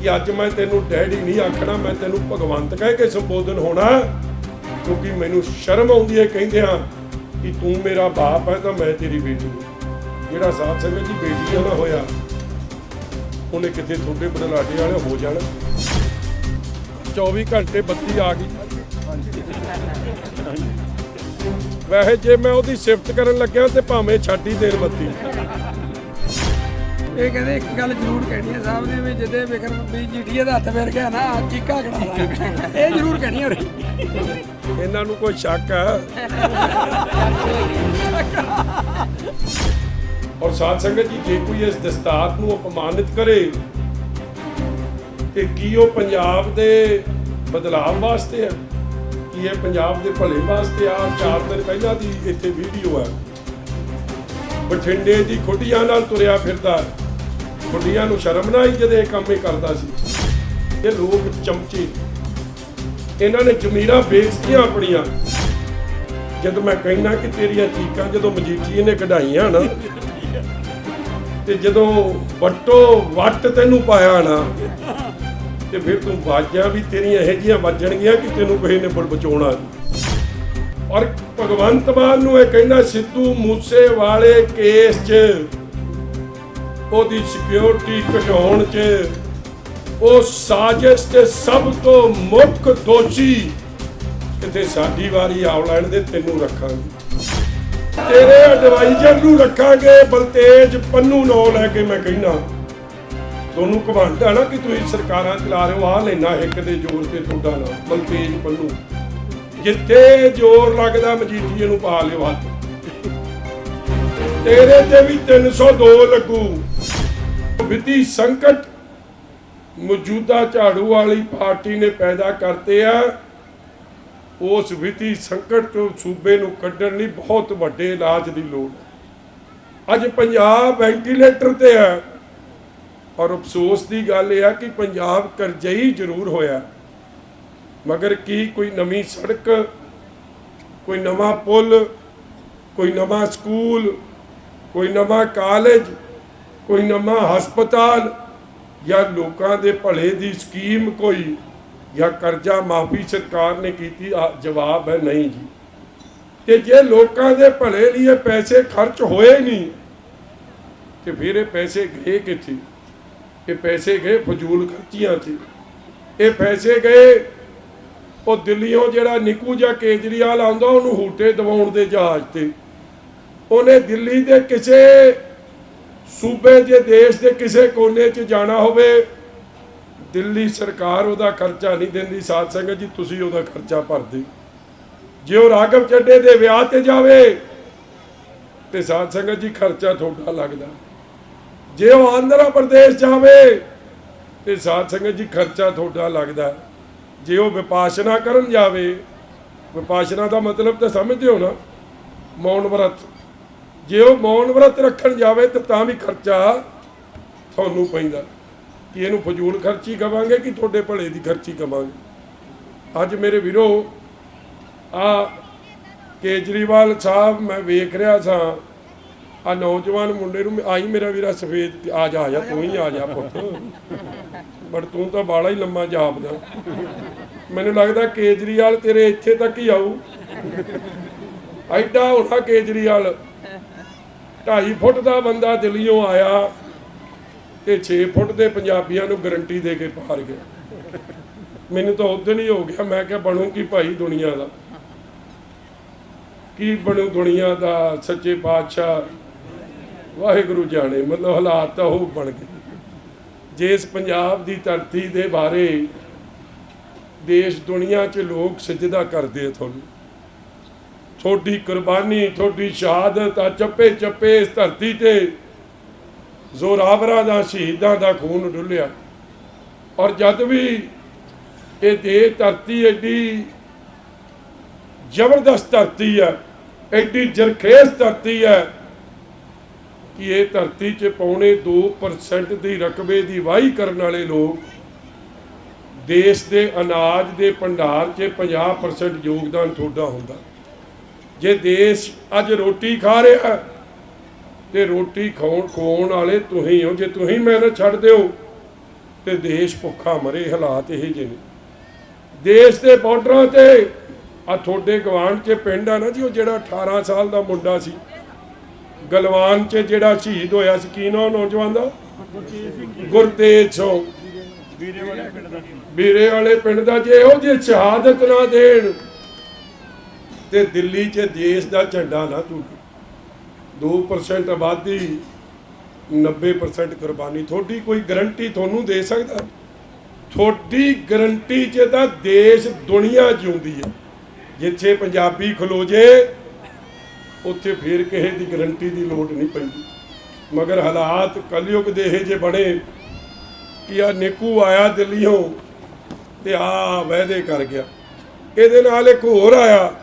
ਕਿ ਅੱਜ ਮੈਂ ਤੈਨੂੰ ਡੈਡੀ ਨਹੀਂ ਆਖਣਾ, ਮੈਂ ਤੈਨੂੰ ਭਗਵੰਤ ਕਹਿ ਕੇ ਸੰਬੋਧਨ ਹੋਣਾ। ਕਿਉਂਕਿ ਮੈਨੂੰ ਸ਼ਰਮ ਆਉਂਦੀ ਹੈ, ਕਹਿੰਦੇ ਆ ਕਿ ਤੂੰ ਮੇਰਾ ਬਾਪ ਹੈ ਤਾਂ ਮੈਂ ਤੇਰੀ ਬੇਟੀ ਹਾਂ। ਜਿਹੜਾ ਸਾਧ ਸੰਗਤ ਦੀ ਬੇਟੀ ਉਹਦਾ ਹੋਇਆ। ਉਹਨੇ ਕਿਤੇ ਤੁਹਾਡੇ ਬਦਲਾਡੇ ਵਾਲੇ ਹੋ ਜਾਣ। 24 ਘੰਟੇ ਬੱਤੀ ਆ ਗਈ। ਵੈਸੇ ਜੇ ਮੈਂ ਉਹਦੀ ਸਿਫਤ ਕਰਨ ਲੱਗਿਆ ਤੇ ਭਾਵੇਂ ਛੱਡ ਹੀ ਦੇਣ ਬੱਤੀ। ਇਹ ਕਹਿੰਦੇ ਇੱਕ ਗੱਲ ਜ਼ਰੂਰ ਕਹਿਣੀ ਹੈ ਸਾਹਿਬ ਨੇ ਵੀ ਜਿੱਦੇ ਵਿਕਰਮ ਵੀ ਜੀਟੀਏ ਦਾ ਹੱਥ ਫਿਰ ਗਿਆ ਨਾ, ਚੀਕਾ ਕਢਾ ਇਹ ਜ਼ਰੂਰ ਕਹਿਣੀ ਹੋ ਇਹਨਾਂ ਨੂੰ ਕੋਈ ਸ਼ੱਕ ਹੈ ਔਰ ਸਾਧ ਸੰਗਤ ਜੀ, ਜੇ ਕੋਈ ਇਸ ਦਸਤਾਰ ਨੂੰ ਅਪਮਾਨਿਤ ਕਰੇ ਤੇ ਕੀ ਉਹ ਪੰਜਾਬ ਦੇ ਬਦਲਾਵ ਵਾਸਤੇ ਹੈ ਕੀ ਇਹ ਪੰਜਾਬ ਦੇ ਭਲੇ ਵਾਸਤੇ ਆ? ਚਾਰ ਦਿਨ ਪਹਿਲਾਂ ਦੀ ਇੱਥੇ ਵੀਡੀਓ ਹੈ ਬਠਿੰਡੇ ਦੀ ਖੁੱਡੀਆਂ ਨਾਲ ਤੁਰਿਆ ਫਿਰਦਾ। ਹੈ। ਖੁੱਡੀਆਂ ਨੂੰ ਸ਼ਰਮ ਨਾ ਆਈ ਜਦ ਇਹ ਕੰਮ ਹੀ ਕਰਦਾ ਸੀ। ਇਹ ਲੋਕ ਚਮਚੇ। ਇਹਨਾਂ ਨੇ ਜ਼ਮੀਰਾਂ ਵੇਚਤੀਆਂ ਆਪਣੀਆਂ। ਜਦ ਮੈਂ ਕਹਿਣਾ ਕਿ ਤੇਰੀਆਂ ਚੀਕਾਂ ਜਦੋਂ ਮਜੀਠੀਏ ਨੇ ਕਢਾਈਆਂ ਨਾ, ਤੇ ਜਦੋਂ ਵੱਟੋ ਵੱਟ ਤੈਨੂੰ ਪਾਇਆ ਨਾ, ਤੇ ਫਿਰ ਤੂੰ ਬਾਜਾਂ ਵੀ ਤੇਰੀਆਂ ਇਹੋ ਜੀਆਂ ਵੱਜਣਗੀਆਂ ਕਿ ਤੈਨੂੰ ਕਿਸੇ ਨੇ ਬੜ ਬਚਾਉਣਾ ਔਰ ਭਗਵੰਤ ਮਾਨ ਨੂੰ ਇਹ ਕਹਿੰਦਾ, ਸਿੱਧੂ ਮੂਸੇ ਵਾਲੇ ਕੇਸ 'ਚ ਉਹਦੀ ਸਿਕਿਉਰਿਟੀ ਘਟਾਉਣ 'ਚ ਉਹ ਸਾਜ਼ਿਸ਼ ਤੇ ਸਭ ਤੋਂ ਮੁੱਖ ਦੋਸ਼ੀ ਕਿਤੇ ਸਾਡੀ ਵਾਰੀ ਆਉ ਦੇ ਤੈਨੂੰ ਰੱਖਾਂਗੇ। ਤੇਰੇ ਐਡਵਾਈਜ਼ਰ ਨੂੰ ਰੱਖਾਂਗੇ, ਬਲਤੇਜ ਪੰਨੂ ਨੂੰ ਲੈ ਕੇ ਮੈਂ ਕਹਿਣਾ ਤੁਹਾਨੂੰ ਘਮੰਡ ਆ ਨਾ ਕਿ ਤੁਸੀਂ ਸਰਕਾਰਾਂ ਚਲਾ ਰਹੇ ਹੋ ਆ ਲੈਣਾ ਇੱਕ ਦੇ ਜ਼ੋਰ ਤੇ ਤੁਹਾਡਾ ਨਾ ਬਲਤੇਜ ਪੰਨੂ। ਜਿੱਥੇ ਜ਼ੋਰ ਲੱਗਦਾ, ਮਜੀਠੀਏ ਨੂੰ ਪਾ ਲਿਓ ਹੱਥ। ਤੇਰੇ ਤੇ ਵੀ 302 ਲੱਗੂ। ਵਿੱਤੀ ਸੰਕਟ ਮੌਜੂਦਾ ਝਾੜੂ ਵਾਲੀ ਪਾਰਟੀ ਨੇ ਪੈਦਾ ਕਰਤੇ ਆ। ਉਸ ਵਿੱਤੀ ਸੰਕਟ ਤੋਂ ਸੂਬੇ ਨੂੰ ਕੱਢਣ ਲਈ ਬਹੁਤ ਵੱਡੇ ਇਲਾਜ ਦੀ ਲੋੜ ਹੈ। ਅੱਜ ਪੰਜਾਬ ਵੈਂਟੀਲੇਟਰ ਤੇ ਹੈ। ਔਰ ਅਫਸੋਸ ਦੀ ਗੱਲ ਇਹ ਆ ਕਿ ਪੰਜਾਬ ਕਰਜ਼ਈ ਜ਼ਰੂਰ ਹੋਇਆ। ਮਗਰ ਕੀ ਕੋਈ ਨਵੀਂ ਸੜਕ, ਕੋਈ ਨਵਾਂ ਪੁਲ, ਕੋਈ ਨਵਾਂ ਸਕੂਲ, ਕੋਈ ਨਵਾਂ ਕਾਲਜ ਕੋਈ ਨਵਾਂ ਹਸਪਤਾਲ ਜਾਂ ਲੋਕਾਂ ਦੇ ਭਲੇ ਦੀ ਸਕੀਮ ਕੋਈ ਜਾਂ ਕਰਜ਼ਾ ਮਾਫੀ ਸਰਕਾਰ ਨੇ ਕੀਤੀ ਜਵਾਬ ਹੈ ਨਹੀਂ ਜੀ। ਤੇ ਜੇ ਲੋਕਾਂ ਦੇ ਭਲੇ ਲਈ ਪੈਸੇ ਖਰਚ ਹੋਏ ਨਹੀਂ, ਤੇ ਫਿਰ ਇਹ ਪੈਸੇ ਗਏ ਕਿੱਥੇ? ਇਹ ਪੈਸੇ ਗਏ ਫਜ਼ੂਲ ਖਰਚੀਆਂ 'ਚ। ਇਹ ਪੈਸੇ ਗਏ ਉਹ ਦਿੱਲੀੋਂ ਜਿਹੜਾ ਨਿਕੂ ਜਾਂ ਕੇਜਰੀਵਾਲ ਆਉਂਦਾ, ਉਹਨੂੰ ਹੂਟੇ ਦਵਾਉਣ ਦੇ ਜਹਾਜ਼ ਤੇ। ਉਹਨੇ ਦਿੱਲੀ ਦੇ ਕਿਸੇ ਸੂਬੇ ਜੇ ਦੇਸ਼ ਦੇ ਕਿਸੇ ਕੋਨੇ 'ਚ ਜਾਣਾ ਹੋਵੇ, ਦਿੱਲੀ ਸਰਕਾਰ ਉਹਦਾ ਖਰਚਾ ਨਹੀਂ ਦਿੰਦੀ। ਸਾਧ ਸੰਗਤ ਜੀ, ਤੁਸੀਂ ਉਹਦਾ ਖਰਚਾ ਭਰਦੇ ਜੇ ਉਹ ਰਾਘਵ ਚੱਡੇ ਦੇ ਵਿਆਹ ਤੇ ਜਾਵੇ, ਤੇ ਸਾਧ ਸੰਗਤ ਜੀ, ਖਰਚਾ ਤੁਹਾਡਾ ਲੱਗਦਾ। ਜੇ ਉਹ ਆਂਧਰਾ ਪ੍ਰਦੇਸ਼ ਜਾਵੇ, ਤੇ ਸਾਧ ਸੰਗਤ ਜੀ, ਖਰਚਾ ਤੁਹਾਡਾ ਲੱਗਦਾ। ਜੇ ਉਹ ਵਿਪਾਸ਼ਨਾ ਕਰਨ ਜਾਵੇ, ਵਿਪਾਸ਼ਨਾ ਦਾ ਮਤਲਬ ਤਾਂ ਸਮਝਦੇ ਹੋ ਨਾ, ਮੌਨ ਵਰਤ। ਜੇ ਉਹ ਮੌਨ ਵਰਤ ਰੱਖਣ ਜਾਵੇ ਤਾਂ ਤਾਂ ਵੀ ਖਰਚਾ ਤੁਹਾਨੂੰ ਪੈਂਦਾ। ਕਿ ਇਹਨੂੰ ਫਜ਼ੂਲ ਖਰਚੀ ਕਵਾਂਗੇ ਕਿ ਤੁਹਾਡੇ ਭਲੇ ਦੀ ਖਰਚੀ ਕਵਾਂਗੇ? ਅੱਜ ਮੇਰੇ ਵੀਰੋ, ਆ ਕੇਜਰੀਵਾਲ ਸਾਹਿਬ ਮੈਂ ਵੇਖ ਰਿਹਾ ਸਾਂ। ਆ ਨੌਜਵਾਨ ਮੁੰਡੇ ਨੂੰ ਆਈ ਮੇਰਾ ਵੀਰਾ ਸਫੇਦ ਆ ਜਾ ਆ ਜਾ, ਤੂੰ ਹੀ ਆ ਜਾ ਪੁੱਤ। ਬਟ ਤੂੰ ਤਾਂ ਬਾਲਾ ਹੀ ਲੰਮਾ ਜਾਪਦਾ। ਮੈਨੂੰ ਲੱਗਦਾ ਕੇਜਰੀਵਾਲ ਤੇਰੇ ਇੱਥੇ ਤੱਕ ਹੀ ਆਊ। ਐਡਾ ਹੋਣਾ ਕੇਜਰੀਵਾਲ। 2.5 ਫੁੱਟ ਦਾ ਬੰਦਾ ਦਿੱਲੀੋਂ ਆਇਆ ਤੇ 6 ਫੁੱਟ ਦੇ ਪੰਜਾਬੀਆਂ ਨੂੰ ਗਰੰਟੀ ਦੇ ਕੇ ਪਾਰ ਗਿਆ। ਮੈਨੂੰ ਤਾਂ ਉਦੋਂ ਹੀ ਹੋ ਗਿਆ, ਮੈਂ ਕਿਹਾ ਬਣੂ ਕੀ ਭਾਈ ਦੁਨੀਆ ਦਾ? ਕੀ ਬਣੂ ਦੁਨੀਆ ਦਾ, ਸੱਚੇ ਪਾਤਸ਼ਾਹ? ਵਾਹਿਗੁਰੂ ਜਾਣੇ, ਮਤਲਬ ਹਾਲਾਤ ਤਾਂ ਉਹ ਬਣ ਗਏ। ਜੇ ਇਸ ਪੰਜਾਬ ਦੀ ਧਰਤੀ ਦੇ ਬਾਰੇ ਦੇਸ਼ ਦੁਨੀਆ 'ਚ ਲੋਕ ਸਜਦਾ ਕਰਦੇ ਆ ਤੁਹਾਨੂੰ। ਤੁਹਾਡੀ ਕੁਰਬਾਨੀ, ਤੁਹਾਡੀ ਸ਼ਹਾਦਤ ਆ ਚੱਪੇ ਚੱਪੇ ਇਸ ਧਰਤੀ ਤੇ। ਜ਼ੋਰਾਵਰਾਂ ਦਾ, ਸ਼ਹੀਦਾਂ ਦਾ ਖੂਨ ਡੁੱਲਿਆ। ਔਰ ਜਦ ਵੀ ਇਹ ਦੇ ਧਰਤੀ ਐਡੀ ਜ਼ਬਰਦਸਤ ਧਰਤੀ ਹੈ ਐਡੀ ਜਰਖੇਜ਼ ਧਰਤੀ ਹੈ ਕਿ ਇਹ ਧਰਤੀ 'ਚ ਪੌਣੇ 2% ਦੀ ਰਕਬੇ ਦੀ ਵਾਹੀ ਕਰਨ ਵਾਲੇ ਲੋਕ ਦੇਸ਼ ਦੇ ਅਨਾਜ ਦੇ ਭੰਡਾਰ 'ਚ 50% ਯੋਗਦਾਨ ਤੁਹਾਡਾ ਹੁੰਦਾ। ਜੇ ਦੇਸ਼ ਅੱਜ ਰੋਟੀ ਖਾ ਰਿਹਾ ਤੇ ਰੋਟੀ ਖਾਉਣ ਖਵਾਉਣ ਵਾਲੇ ਤੁਸੀਂ ਹੋ ਜੇ ਤੁਸੀਂ ਮਿਹਨਤ ਛੱਡ ਦਿਓ ਤੇ ਦੇਸ਼ ਭੁੱਖਾ ਮਰੇ ਹਾਲਾਤ ਇਹ ਜਿਹੇ ਨੇ। ਦੇਸ਼ ਦੇ ਬਾਰਡਰਾਂ ਤੇ ਆ ਤੁਹਾਡੇ ਗਵਾਂਢ 'ਚ ਪਿੰਡ ਆ ਨਾ ਜੀ ਉਹ ਜਿਹੜਾ 18 ਸਾਲ ਦਾ ਮੁੰਡਾ ਸੀ ਗਲਵਾਨ 'ਚ ਜਿਹੜਾ ਸ਼ਹੀਦ ਹੋਇਆ ਸੀ ਕੀ ਨਾਂ ਨੌਜਵਾਨ ਦਾ? ਗੁਰਤੇਜ ਸਿੰਘ। ਵੀਰੇ ਵਾਲੇ ਪਿੰਡ ਦਾ ਜੇ ਇਹੋ ਜਿਹੀ ਸ਼ਹਾਦਤ ਨਾ ਦੇਣ ਤੇ ਦਿੱਲੀ 'ਚ ਦੇਸ਼ ਦਾ ਝੰਡਾ ਨਾ ਟੁੱਟੇ 2% ਆਬਾਦੀ 90% ਕੁਰਬਾਨੀ। ਤੁਹਾਡੀ ਕੋਈ ਗਰੰਟੀ ਤੁਹਾਨੂੰ ਦੇ ਸਕਦਾ? ਤੁਹਾਡੀ ਗਰੰਟੀ 'ਚ ਤਾਂ ਦੇਸ਼ ਦੁਨੀਆ ਜਿਉਂਦੀ ਹੈ। ਜਿੱਥੇ ਪੰਜਾਬੀ ਖਲੋ ਜੇ, ਉੱਥੇ ਫੇਰ ਕਿਸੇ ਦੀ ਗਰੰਟੀ ਦੀ ਲੋੜ ਨਹੀਂ ਪੈਂਦੀ। ਮਗਰ ਹਾਲਾਤ ਕਲਯੁਗ ਦੇ ਇਹ ਜੇ ਬਣੇ ਕਿ ਆ ਨਿੱਕੂ ਆਇਆ ਦਿੱਲੀੋਂ ਤੇ ਆ ਵਾਅਦੇ ਕਰ ਗਿਆ। ਇਹਦੇ ਨਾਲ ਇੱਕ ਹੋਰ ਆਇਆ।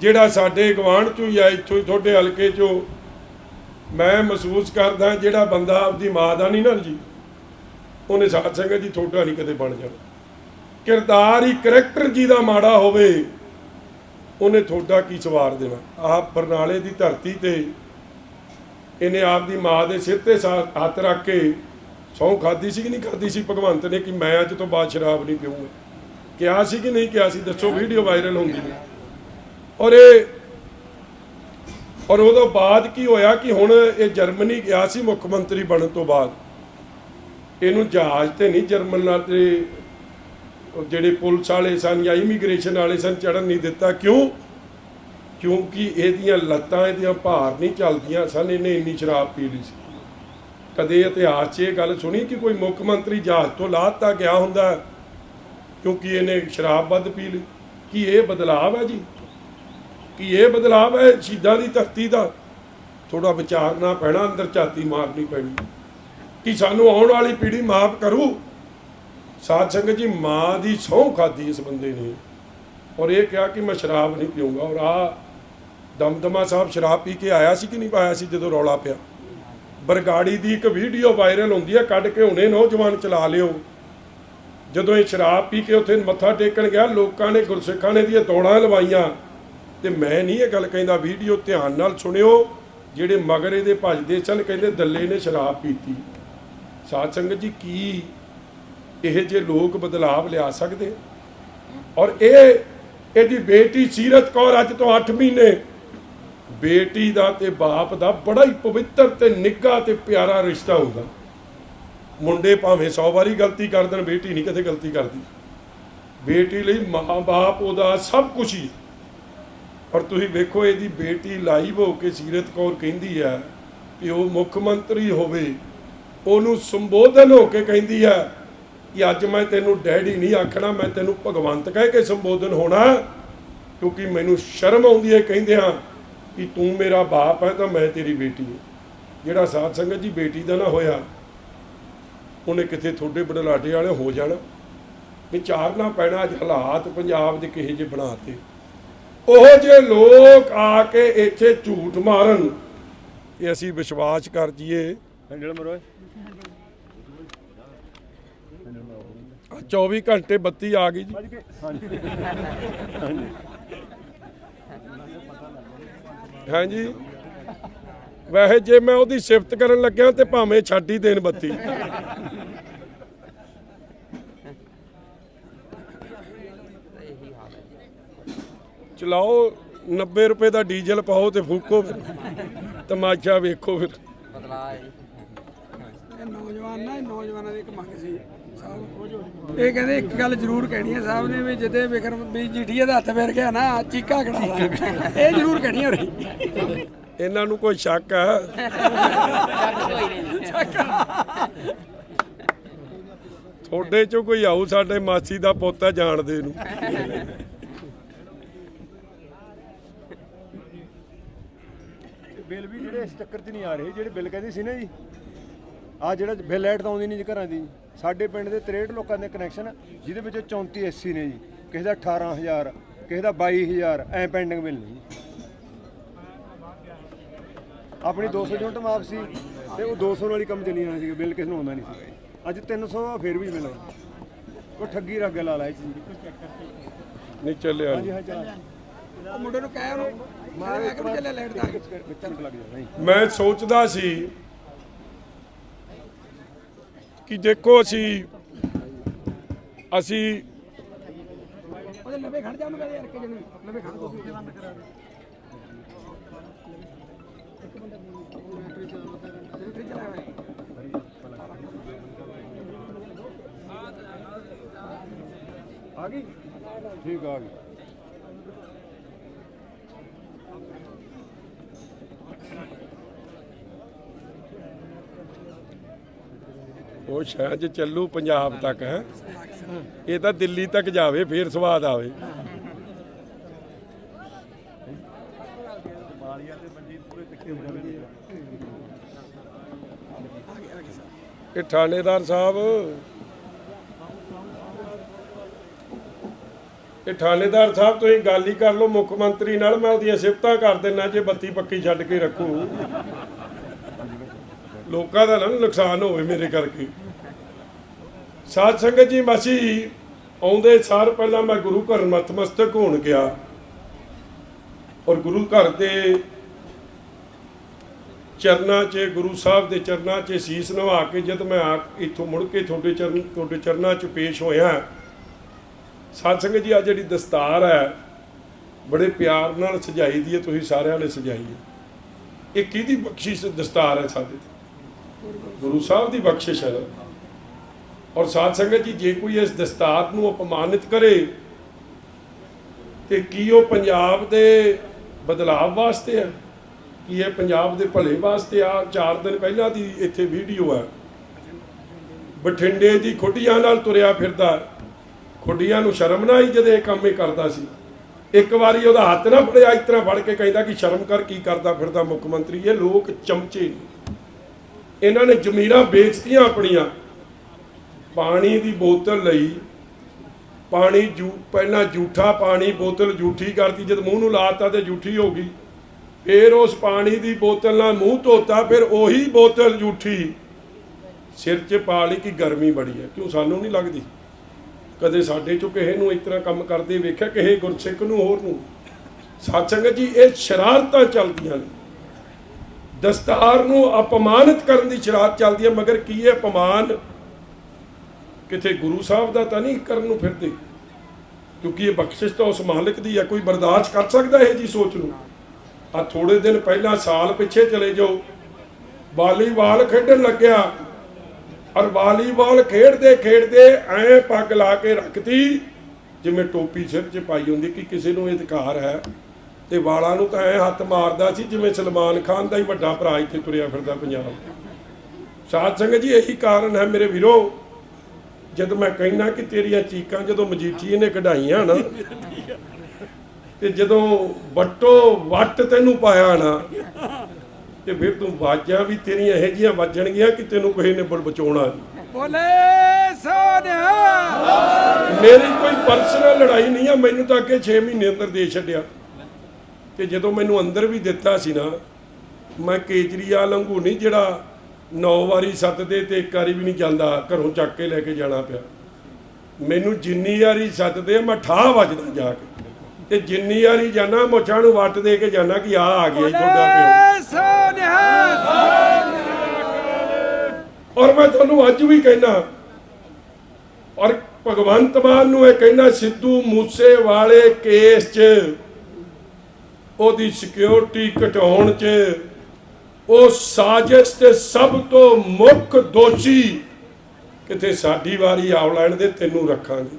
ਜਿਹੜਾ ਸਾਡੇ ਗਵਾਂਢ ਚੋਂ ਹੀ ਆ, ਇੱਥੋਂ ਹੀ ਤੁਹਾਡੇ ਹਲਕੇ ਚੋਂ। ਮੈਂ ਮਹਿਸੂਸ ਕਰਦਾ ਜਿਹੜਾ ਬੰਦਾ ਆਪਦੀ ਮਾਂ ਦਾ ਨਹੀਂ ਨਾ ਜੀ, ਉਹਨੇ ਸਾਧ ਸੰਗਤ ਜੀ ਤੁਹਾਡਾ ਨਹੀਂ ਕਦੇ ਬਣ ਜਾਣਾ। ਕਿਰਦਾਰ ਹੀ ਕਰੈਕਟਰ ਜੀ ਦਾ ਮਾੜਾ ਹੋਵੇ, ਉਹਨੇ ਤੁਹਾਡਾ ਕੀ ਸਵਾਰ ਦੇਣਾ। ਆਪ ਬਰਨਾਲੇ ਦੀ ਧਰਤੀ ਤੇ ਇਹਨੇ ਆਪਦੀ ਮਾਂ ਦੇ ਸਿਰ ਤੇ ਹੱਥ ਰੱਖ ਕੇ ਸਹੁੰ ਖਾਦੀ ਸੀ ਕਿ ਨਹੀਂ ਖਾਦੀ ਸੀ? ਭਗਵੰਤ ਨੇ ਕਿ ਮੈਂ ਅੱਜ ਤੋਂ ਬਾਅਦ ਸ਼ਰਾਬ ਨਹੀਂ ਪੀਊਂਗਾ। ਕਿਹਾ ਸੀ ਕਿ ਨਹੀਂ ਕਿਹਾ ਸੀ? ਦੱਸੋ, ਵੀਡੀਓ ਵਾਇਰਲ ਹੁੰਦੀ ਹੈ। ਔਰ ਇਹ ਔਰ ਉਹਦੋਂ ਬਾਅਦ ਕੀ ਹੋਇਆ ਕਿ ਹੁਣ ਇਹ ਜਰਮਨੀ ਗਿਆ ਸੀ ਮੁੱਖ ਮੰਤਰੀ ਬਣਨ ਤੋਂ ਬਾਅਦ। ਇਹਨੂੰ ਜਹਾਜ਼ ਤੇ ਨਹੀਂ ਜਰਮਨ ਨਾਲ ਤੇ ਜਿਹੜੇ ਪੁਲਿਸ ਵਾਲੇ ਸਨ ਜਾਂ ਇਮੀਗ੍ਰੇਸ਼ਨ ਵਾਲੇ ਸਨ ਚੜਨ ਨਹੀਂ ਦਿੱਤਾ। ਕਿਉਂ? ਕਿਉਂਕਿ ਇਹਦੀਆਂ ਲੱਤਾਂ, ਇਹਦੀਆਂ ਭਾਰ ਨਹੀਂ ਚੱਲਦੀਆਂ ਸਨ, ਇਹਨੇ ਇੰਨੀ ਸ਼ਰਾਬ ਪੀ ਲਈ ਸੀ। ਕਦੇ ਇਤਿਹਾਸ 'ਚ ਇਹ ਗੱਲ ਸੁਣੀ ਕਿ ਕੋਈ ਮੁੱਖ ਮੰਤਰੀ ਜਹਾਜ਼ ਤੋਂ ਲਾਹਤਾ ਗਿਆ ਹੁੰਦਾ ਕਿਉਂਕਿ ਇਹਨੇ ਸ਼ਰਾਬ ਵੱਧ ਪੀ ਲਈ। ਕੀ ਇਹ ਬਦਲਾਅ ਹੈ ਜੀ? ਕਿ ਇਹ ਬਦਲਾਅ ਹੈ, ਸ਼ਹੀਦਾਂ ਦੀ ਧਰਤੀ ਦਾ। ਥੋੜਾ ਵਿਚਾਰਨਾ ਪੈਣਾ, ਅੰਦਰ ਝਾਤੀ ਮਾਰਨੀ ਪੈਣੀ। ਕਿ ਸਾਨੂੰ ਆਉਣ ਵਾਲੀ ਪੀੜ੍ਹੀ ਮਾਫ ਕਰੂ। ਸਾਧ ਸੰਗਤ ਜੀ, ਮਾਂ ਦੀ ਸਹੁੰ ਖਾਦੀ ਇਸ ਬੰਦੇ ਨੇ। ਔਰ ਇਹ ਕਿਹਾ ਕਿ ਮੈਂ ਸ਼ਰਾਬ ਨਹੀਂ ਪੀਊਂਗਾ। ਔਰ ਆ ਦਮਦਮਾ ਸਾਹਿਬ ਸ਼ਰਾਬ ਪੀ ਕੇ ਆਇਆ ਸੀ ਕਿ ਨਹੀਂ ਪਾਇਆ ਸੀ ਜਦੋਂ ਰੌਲਾ ਪਿਆ? ਬਰਗਾੜੀ ਦੀ ਇੱਕ ਵੀਡੀਓ ਵਾਇਰਲ ਹੁੰਦੀ ਹੈ, ਕੱਢ ਕੇ ਹੁਣੇ ਨੌਜਵਾਨ ਚਲਾ ਲਿਓ। ਜਦੋਂ ਇਹ ਸ਼ਰਾਬ ਪੀ ਕੇ ਉੱਥੇ ਮੱਥਾ ਟੇਕਣ ਗਿਆ, ਲੋਕਾਂ ਨੇ ਗੁਰਸਿੱਖਾਂ ਨੇ ਦੀਆਂ ਦੌੜਾਂ ਲਵਾਈਆਂ। ਤੇ ਮੈਂ ਨਹੀਂ ਇਹ ਗੱਲ ਕਹਿੰਦਾ ਵੀਡੀਓ ਧਿਆਨ ਨਾਲ ਸੁਣਿਓ। ਜਿਹੜੇ ਮਗਰ ਇਹਦੇ ਭਜਦੇ ਸਨ, ਕਹਿੰਦੇ ਦੱਲੇ ਨੇ ਸ਼ਰਾਬ ਪੀਤੀ। ਸਾਧ ਸੰਗਤ ਜੀ, ਕੀ ਇਹ ਜੇ ਲੋਕ ਬਦਲਾਵ ਲਿਆ ਸਕਦੇ? ਔਰ ਇਹ ਇਹਦੀ ਬੇਟੀ ਸੀਰਤ ਕੌਰ ਅੱਜ ਤੋਂ 8 ਮਹੀਨੇ ਬੇਟੀ ਦਾ ਤੇ ਬਾਪ ਦਾ ਬੜਾ ਹੀ ਪਵਿੱਤਰ ਤੇ ਨਿੱਘਾ ਤੇ ਪਿਆਰਾ ਰਿਸ਼ਤਾ ਹੁੰਦਾ। ਮੁੰਡੇ ਭਾਵੇਂ 100 ਵਾਰੀ ਗਲਤੀ ਕਰ ਦੇਣ, ਬੇਟੀ ਨਹੀਂ ਕਦੇ ਗਲਤੀ ਕਰਦੀ। ਬੇਟੀ ਲਈ ਮਾਂ-ਬਾਪ, ਉਹਦਾ ਸਭ ਕੁਝ ਹੀ। ਔਰ ਤੁਸੀਂ ਵੇਖੋ ਇਹਦੀ ਬੇਟੀ ਲਾਈਵ ਹੋ ਕੇ ਸੀਰਤ ਕੌਰ ਕਹਿੰਦੀ ਹੈ ਕਿ ਉਹ ਮੁੱਖ ਮੰਤਰੀ ਹੋਵੇ, ਉਹਨੂੰ ਸੰਬੋਧਨ ਹੋ ਕੇ ਕਹਿੰਦੀ ਹੈ ਕਿ ਅੱਜ ਮੈਂ ਤੈਨੂੰ ਡੈਡੀ ਨਹੀਂ ਆਖਣਾ, ਮੈਂ ਤੈਨੂੰ ਭਗਵੰਤ ਕਹਿ ਕੇ ਸੰਬੋਧਨ ਹੋਣਾ, ਕਿਉਂਕਿ ਮੈਨੂੰ ਸ਼ਰਮ ਆਉਂਦੀ ਹੈ ਕਹਿੰਦਿਆਂ ਕਿ ਤੂੰ ਮੇਰਾ ਬਾਪ ਹੈ ਤਾਂ ਮੈਂ ਤੇਰੀ ਬੇਟੀ ਹਾਂ। ਜਿਹੜਾ ਸਾਧ ਸੰਗਤ ਜੀ ਬੇਟੀ ਦਾ ਨਾ ਹੋਇਆ, ਉਹਨੇ ਕਿਤੇ ਤੁਹਾਡੇ ਬੜਲਾਡੇ ਵਾਲੇ ਹੋ ਜਾਣਾ, ਵਿਚਾਰਨਾ ਪੈਣਾ ਅੱਜ ਹਾਲਾਤ ਪੰਜਾਬ ਦੇ ਕਿਹੇ ਜਿਹੇ ਬਣਾਤੇ। ਉਹ ਜੇ ਲੋਕ ਆ ਕੇ ਇੱਥੇ ਝੂਠ ਮਾਰਨ ਇਹ ਅਸੀਂ ਵਿਸ਼ਵਾਸ ਕਰ ਜੀਏ। ਹੈਂਡਲ ਮਰੋ ਆਹ 24 ਘੰਟੇ ਬੱਤੀ ਆ ਗਈ ਜੀ। ਹਾਂਜੀ। ਵੈਸੇ ਜੇ ਮੈਂ ਉਹਦੀ ਸਿਫਤ ਕਰਨ ਲੱਗਿਆ ਤੇ ਭਾਵੇਂ ਛੱਡ ਹੀ ਦੇਣ ਬੱਤੀ। ਚਲਾਓ 90 ਰੁਪਏ ਦਾ ਡੀਜ਼ਲ ਪਾਓ ਤੇ ਫੂਕੋ ਫਿਰ। ਤਮਾਸ਼ਾ ਵੇਖੋ ਫਿਰ। ਬਦਲਾ ਹੈ ਇਹ ਨੌਜਵਾਨ ਇਹ ਨੌਜਵਾਨਾਂ ਦੀ ਇੱਕ ਮੰਗ ਸੀ। ਸਾਹਿਬ ਇਹ ਕਹਿੰਦੇ ਇੱਕ ਗੱਲ ਜ਼ਰੂਰ ਕਹਿਣੀ ਹੈ ਸਾਹਿਬ ਨੇ ਵੀ ਜਿੱਦੇ ਵਿਕਰਮ ਵੀ ਜੀਠੀਏ ਦਾ ਹੱਥ ਫੇਰ ਗਿਆ ਨਾ ਚੀਕਾ ਕਢਾ ਦਾਂਗੇ ਇਹ ਜ਼ਰੂਰ ਕਹਿਣੀ ਹੋ ਰਹੀ ਇਹਨਾਂ ਨੂੰ ਕੋਈ ਸ਼ੱਕ ਆ ਤੁਹਾਡੇ ਚੋਂ ਕੋਈ ਆਊ ਸਾਡੇ ਮਾਸੀ ਦਾ ਪੁੱਤ ਹੈ ਜਾਣਦੇ ਨੂੰ ਬਿੱਲ ਵੀ ਜਿਹੜੇ ਇਸ ਚੱਕਰ 'ਚ ਨਹੀਂ ਆ ਰਹੇ ਜਿਹੜੇ ਬਿੱਲ ਕਹਿੰਦੇ ਸੀ ਨਾ ਜੀ। ਆ ਜਿਹੜਾ ਬਿੱਲ ਲਾਈਟ ਤਾਂ ਆਉਂਦੀ ਨਹੀਂ ਜੀ ਘਰਾਂ ਦੀ। ਸਾਡੇ ਪਿੰਡ ਦੇ 63 ਲੋਕਾਂ ਦੇ ਕਨੈਕਸ਼ਨ ਜਿਹਦੇ ਵਿੱਚੋਂ 34 ਐਸਸੀ ਨੇ ਜੀ। ਕਿਸੇ ਦਾ 18000 ਕਿਸੇ ਦਾ 22000 ਐ ਪੈਂਡਿੰਗ ਬਿੱਲ ਨਹੀਂ। ਜੀ। ਆਪਣੀ 200 ਯੂਨਿਟ ਮਾਫ ਸੀ ਤੇ ਉਹ 200 ਵਾਲੀ ਕੰਮ ਚੱਲੀ ਜਾਣਾ ਸੀ ਬਿੱਲ ਕਿਸ ਨੂੰ ਆਉਂਦਾ ਨਹੀਂ ਸੀ। ਅੱਜ 300 ਆ ਫਿਰ ਵੀ ਆਉਂਦਾ। ਉਹ ਠੱਗੀ ਰੱਖ ਲਾ ਲਾ ਇਹ ਚੀਜ਼। ਨਹੀਂ ਚੱਲਿਆ ਹਾਂਜੀ। ਹਾਂ ਚਲਾ। ਉਹ ਮੁੰਡੇ ਨੂੰ ਕਹਿ ਉਹਨੂੰ ਮੈਂ ਸੋਚਦਾ ਸੀ ਕਿ ਦੇਖੋ ਅਸੀਂ ਅਸੀਂ ਉਹਦੇ ਲਵੇ ਖੜ ਜਾ ਉਹਨੂੰ ਕਹਿੰਦੇ ਯਾਰ ਕਿ ਜਣੇ ਲਵੇ ਖੜ ਦੋ ਬੰਦ ਕਰਾ ਦੇ ਆ ਗਈ? ਠੀਕ ਆ ਗਈ। ਉਹ ਸ਼ਾਇਦ ਚੱਲੂ, ਪੰਜਾਬ ਤੱਕ, ਹੈ। ਇਹ ਤਾਂ ਦਿੱਲੀ ਤੱਕ ਜਾਵੇ, ਫੇਰ ਸਵਾਦ ਆਵੇ। ਇਹ ਥਾਣੇਦਾਰ ਸਾਹਿਬ, ਇਹ ਥਾਣੇਦਾਰ ਸਾਹਿਬ, ਤੁਸੀਂ ਗੱਲ ਹੀ ਕਰ ਲਓ, ਮੁੱਖ ਮੰਤਰੀ ਨਾਲ ਮੈਂ ਉਹਦੀਆਂ ਸਿਫਤਾਂ ਕਰ ਦਿੰਨਾ, ਜੇ ਬੱਤੀ ਪੱਕੀ ਛੱਡ ਕੇ ਰੱਖੂ। ਲੋਕਾਂ ਦਾ ਨਾ ਨੁਕਸਾਨ ਹੋਵੇ ਮੇਰੇ ਕਰਕੇ। ਸਾਧ ਸੰਗਤ ਜੀ ਮਾਸੀ, ਆਉਂਦੇ ਸਾਰ ਪਹਿਲਾਂ ਮੈਂ ਗੁਰੂ ਘਰ ਨਤਮਸਤਕ ਹੋਣ ਗਿਆ। ਔਰ ਗੁਰੂ ਘਰ ਦੇ ਚਰਨਾਂ 'ਚ, ਗੁਰੂ ਸਾਹਿਬ ਦੇ ਚਰਨਾਂ 'ਚ ਸੀਸ ਨਵਾ ਕੇ ਜਦ ਮੈਂ ਆ ਇੱਥੋਂ ਮੁੜ ਕੇ ਤੁਹਾਡੇ ਚਰਨ, ਤੁਹਾਡੇ ਚਰਨਾਂ 'ਚ ਪੇਸ਼ ਹੋਇਆ। ਸਾਧ ਸੰਗਤ ਜੀ ਆ ਜਿਹੜੀ ਦਸਤਾਰ ਹੈ, ਬੜੇ ਪਿਆਰ ਨਾਲ ਸਜਾਈ ਦੀ ਹੈ, ਤੁਸੀਂ ਸਾਰਿਆਂ ਨੇ ਸਜਾਈ ਹੈ। ਇਹ ਕਿਹਦੀ ਬਖਸ਼ਿਸ਼, ਦਸਤਾਰ ਹੈ ਸਾਡੇ ਤੇ? ਗੁਰੂ ਸਾਹਿਬ ਦੀ ਬਖਸ਼ਿਸ਼ ਹੈ। ਔਰ ਸਾਧ ਸੰਗਤ ਜੀ, ਜੇ ਕੋਈ ਇਸ ਦਸਤਾਰ ਨੂੰ ਅਪਮਾਨਿਤ ਕਰੇ, ਤੇ ਕੀ ਉਹ ਪੰਜਾਬ ਦੇ ਬਦਲਾਅ ਵਾਸਤੇ ਹੈ? ਕੀ ਇਹ ਪੰਜਾਬ ਦੇ ਭਲੇ ਵਾਸਤੇ ਆ? ਚਾਰ ਦਿਨ ਪਹਿਲਾਂ ਦੀ ਇੱਥੇ ਵੀਡੀਓ ਹੈ। ਬਠਿੰਡੇ ਦੀ ਖੁੱਡੀਆਂ ਨਾਲ ਤੁਰਿਆ ਫਿਰਦਾ ਖੁੱਡੀਆਂ ਨੂੰ ਸ਼ਰਮ ਨਾ ਆਈ ਜਦੋਂ ਇਹ ਕੰਮ ਇਹ ਕਰਦਾ ਸੀ। ਇੱਕ ਵਾਰੀ ਉਹਦਾ ਹੱਥ ਨਾ ਫੜਿਆ, ਇਸ ਤਰ੍ਹਾਂ ਫੜ ਕੇ ਕਹਿੰਦਾ ਕਿ ਸ਼ਰਮ ਕਰ, ਕੀ ਕਰਦਾ ਫਿਰਦਾ ਮੁੱਖ ਮੰਤਰੀ? ਇਹ ਲੋਕ ਚਮਚੇ ਇਹਨਾਂ ਨੇ ਜ਼ਮੀਰਾਂ ਵੇਚਤੀਆਂ ਆਪਣੀਆਂ। ਪਾਣੀ ਦੀ ਬੋਤਲ ਲਈ ਪਾਣੀ ਜੂ ਪਹਿਲਾਂ ਝੂਠਾ ਪਾਣੀ ਬੋਤਲ ਝੂਠੀ ਕਰਤੀ, ਜਦ ਮੂੰਹ ਨੂੰ ਲਾਤਾ ਤੇ ਝੂਠੀ ਹੋ ਗਈ। ਫਿਰ ਉਸ ਪਾਣੀ ਦੀ ਬੋਤਲ ਨਾਲ ਮੂੰਹ ਧੋਤਾ, ਫਿਰ ਉਹੀ ਬੋਤਲ ਝੂਠੀ ਸਿਰ 'ਚ ਪਾ ਲਈ ਕਿ ਗਰਮੀ ਬੜੀ ਹੈ। ਕਿਉਂ? ਸਾਨੂੰ ਨਹੀਂ ਲੱਗਦੀ। ਕਦੇ ਸਾਡੇ ਚੋਂ ਕਿਸੇ ਨੂੰ ਇਸ ਤਰ੍ਹਾਂ ਕੰਮ ਕਰਦੇ ਵੇਖਿਆ? ਕਿਸੇ ਗੁਰਸਿੱਖ ਨੂੰ, ਹੋਰ ਨੂੰ? ਸਾਧ ਜੀ, ਇਹ ਸ਼ਰਾਰਤਾਂ ਚੱਲਦੀਆਂ ਨੇ। ਦਸਤਾਰ ਨੂੰ ਅਪਮਾਨਿਤ ਕਰਨ ਦੀ ਸ਼ਰਾਰਤ ਚੱਲਦੀ ਹੈ, ਮਗਰ ਕੀ ਹੈ? ਅਪਮਾਨ ਕਿਤੇ ਗੁਰੂ ਸਾਹਿਬ ਦਾ ਤਾਂ ਨਹੀਂ ਕਰਨ ਨੂੰ ਫਿਰਦੇ? ਕਿਉਂਕਿ ਇਹ ਬਖਸ਼ਿਸ਼ ਤਾਂ ਉਸ ਮਾਲਕ ਦੀ ਹੈ ਕੋਈ ਬਰਦਾਸ਼ਤ ਕਰ ਸਕਦਾ ਇਹ ਜੀ ਸੋਚ ਨੂੰ? ਆ ਥੋੜੇ ਦਿਨ ਪਹਿਲਾਂ ਸਾਲ ਪਿੱਛੇ ਚਲੇ ਜਾਓ। ਵਾਲੀਬਾਲ ਖੇਡਣ ਲੱਗਿਆ। ਔਰ ਵਾਲੀਬਾਲ ਖੇਡਦੇ ਖੇਡਦੇ ਐ ਪੱਗ ਲਾ ਕੇ ਰੱਖਤੀ, ਜਿਵੇਂ ਟੋਪੀ ਸਿਰ 'ਚ ਪਾਈ ਹੁੰਦੀ, ਕਿ ਕਿਸੇ ਨੂੰ ਇਹ ਅਧਿਕਾਰ ਹੈ। ਤੇ ਵਾਲਾਂ ਨੂੰ ਤਾਂ ਐ ਹੱਥ ਮਾਰਦਾ ਸੀ, ਜਿਵੇਂ ਸਲਮਾਨ ਖਾਨ ਦਾ ਹੀ ਵੱਡਾ ਭਰਾ ਇੱਥੇ ਤੁਰਿਆ ਫਿਰਦਾ ਪੰਜਾਬ ਸਾਧ ਸੰਗਤ ਜੀ, ਇਹੀ ਕਾਰਨ ਹੈ ਮੇਰੇ ਵੀਰੋ। ਜਦ ਮੈਂ ਕਹਿਣਾ ਕਿ ਤੇਰੀਆਂ ਚੀਕਾਂ ਜਦੋਂ ਮਜੀਠੀਏ ਨੇ ਕਢਾਈਆਂ ਨਾ ਤੇ ਜਦੋਂ ਵੱਟੋ ਵੱਟ ਤੈਨੂੰ ਪਾਇਆ ਨਾ ਤੇ ਫਿਰ ਤੂੰ ਬਾਜਾਂ ਵੀ ਤੇਰੀਆਂ ਇਹੋ ਜੀਆਂ ਵੱਜਣਗੀਆਂ ਕਿ ਤੈਨੂੰ ਕਿਸੇ ਨੇ ਬੜ ਬਚਾਉਣਾ ਬੋਲੇ ਸੋਨਿਆ ਮੇਰੀ ਕੋਈ ਪਰਸਨਲ ਲੜਾਈ ਨਹੀਂ ਆ ਮੈਨੂੰ ਤਾਂ ਅੱਗੇ 6 ਮਹੀਨੇ ਅੰਦਰ ਦੇ ਛੱਡਿਆ। ਤੇ ਜਦੋਂ ਮੈਨੂੰ ਅੰਦਰ ਵੀ ਦਿੱਤਾ ਸੀ ਨਾ ਮੈਂ ਕੇਜਰੀਵਾਲ ਵਾਂਗੂ ਨਹੀਂ ਜਿਹੜਾ ਨੌ ਵਾਰੀ ਸੱਦਦੇ ਤੇ ਇੱਕ ਵਾਰੀ ਵੀ ਨਹੀਂ ਜਾਂਦਾ ਘਰੋਂ ਚੱਕ ਕੇ ਲੈ ਕੇ ਜਾਣਾ ਪਿਆ। ਮੈਨੂੰ ਜਿੰਨੀ ਵਾਰੀ ਸੱਦਦੇ ਆ, ਮੈਂ ਠਾਹ ਵੱਜਦਾ ਜਾ ਕੇ। ਤੇ ਜਿੰਨੀ ਵਾਰੀ ਜਾਣਾ ਮੁੱਛਾਂ ਨੂੰ ਵੱਟ ਦੇ ਕੇ ਜਾਣਾ ਕਿ ਆ ਆ ਗਿਆ ਜੀ ਤੁਹਾਡਾ ਪਿਓ। ਬੋਲੇ ਔਰ ਮੈਂ ਤੁਹਾਨੂੰ ਅੱਜ ਵੀ ਕਹਿਣਾ ਔਰ ਭਗਵੰਤ ਮਾਨ ਨੂੰ ਇਹ ਕਹਿਣਾ ਸਿੱਧੂ ਮੂਸੇ ਵਾਲੇ ਕੇਸ 'ਚ ਉਹਦੀ ਸਿਕਿਉਰਿਟੀ ਘਟਾਉਣ 'ਚ ਉਹ ਸਾਜ਼ਿਸ਼ ਤੇ ਸਭ ਤੋਂ ਮੁੱਖ ਦੋਸ਼ੀ ਕਿਤੇ ਸਾਡੀ ਵਾਰੀ ਆਉ ਲੈਣ ਦੇ ਤੈਨੂੰ ਰੱਖਾਂਗੇ।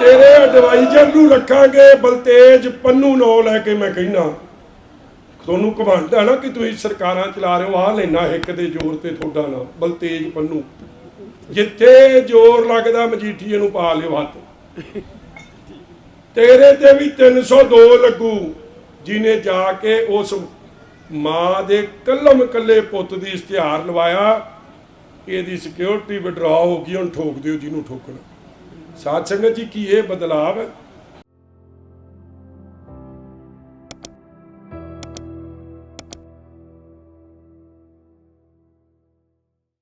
ਤੇਰੇ ਐਡਵਾਈਜ਼ਰ ਨੂੰ ਰੱਖਾਂਗੇ, ਬਲਤੇਜ ਪੰਨੂ ਨੋ ਲੈ ਕੇ ਮੈਂ ਕਹਿਣਾ। ਤੁਹਾਨੂੰ ਘਮੰਡ ਹੈ ਨਾ ਕਿ ਤੁਸੀਂ ਸਰਕਾਰਾਂ ਚਲਾ ਰਹੇ ਹੋ ਆ ਲੈਣਾ ਹਿੱਕ ਦੇ ਜ਼ੋਰ ਤੇ ਤੁਹਾਡਾ ਨਾ ਬਲਤੇਜ ਪੰਨੂ। ਜਿੱਥੇ ਜ਼ੋਰ ਲੱਗਦਾ, ਮਜੀਠੀਏ ਨੂੰ ਪਾ ਲਿਓ ਹੱਥ। ਤੇਰੇ ਤੇ ਵੀ 302 ਲੱਗੂ। ਜਿਨੇ ਜਾ ਕੇ ਉਸ ਮਾਂ ਦੇ ਕੱਲਮ ਕੱਲੇ ਪੁੱਤ ਦੀ ਇਸ਼ਤਿਹਾਰ ਲਵਾਇਆ, ਇਹਦੀ ਸਿਕਿਉਰਿਟੀ ਵਿਡਰਾ ਹੋ ਗਈ ਹੁਣ ਠੋਕ ਦਿਓ ਜਿਹਨੂੰ ਠੋਕਣਾ। ਸਾਧ ਸੰਗਤ ਜੀ, ਕੀ ਇਹ ਬਦਲਾਵ